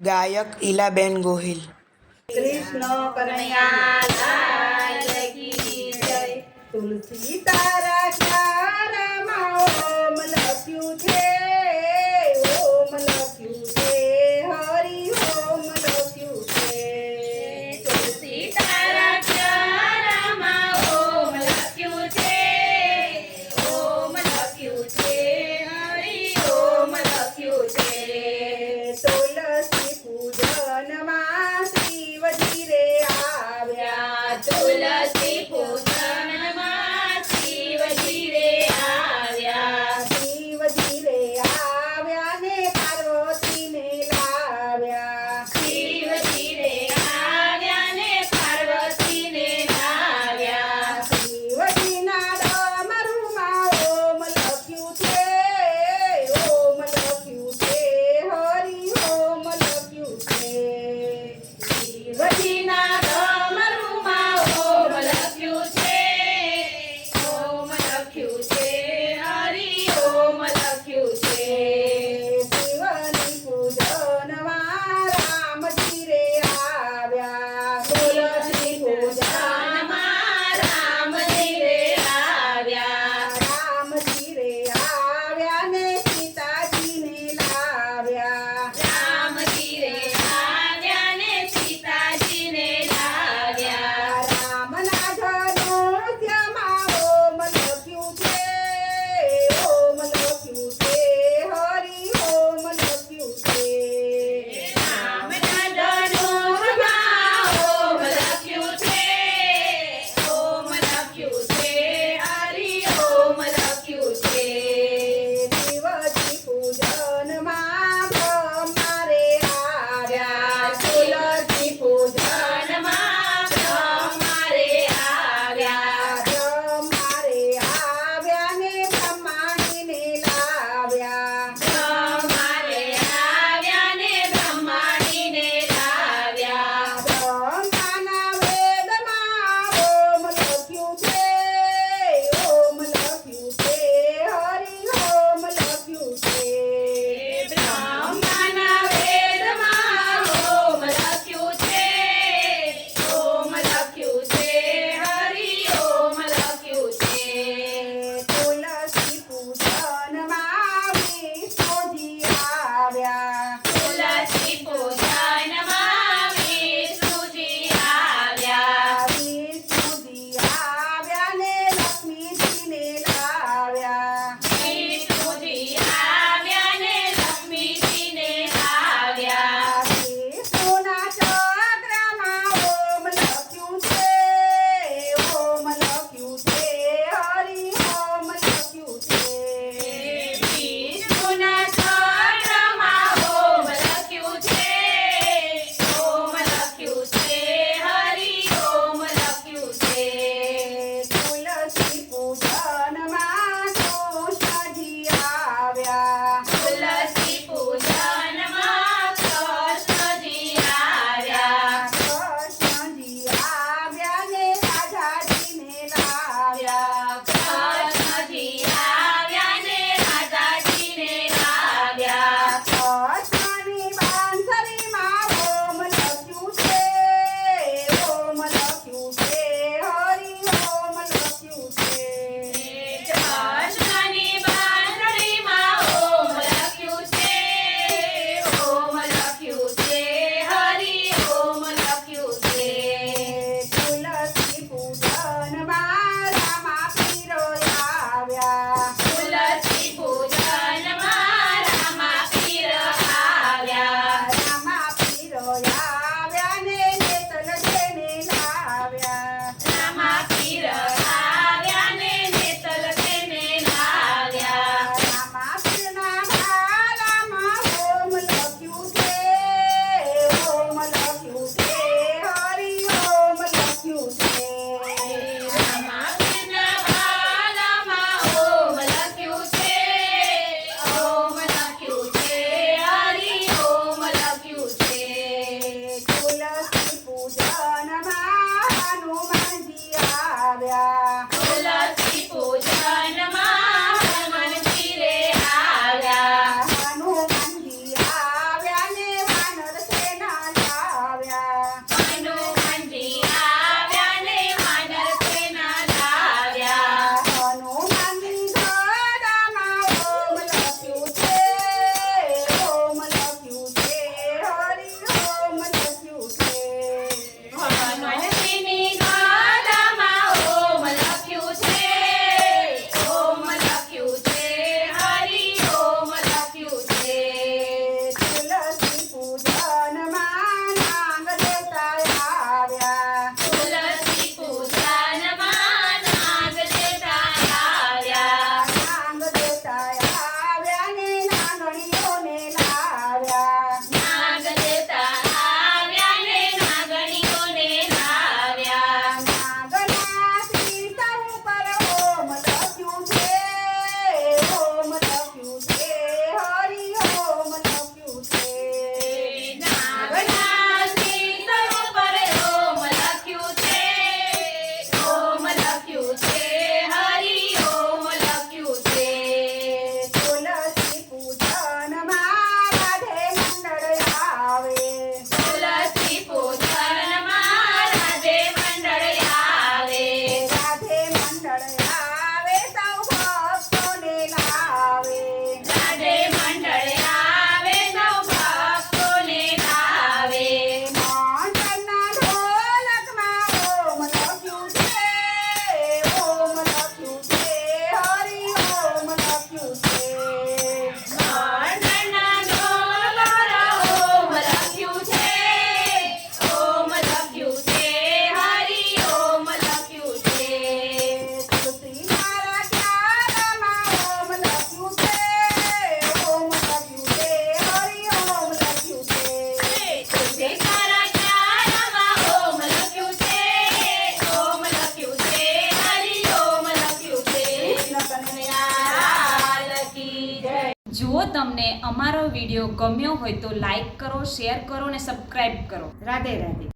ગાયક ઈલાબેન ગોહિલ. કૃષ્ણ કનૈયા તુલસી Yeah. તમને અમારો વીડિયો ગમ્યો હોય તો લાઈક કરો, શેર કરો અને સબસ્ક્રાઈબ કરો. રાધે રાધે.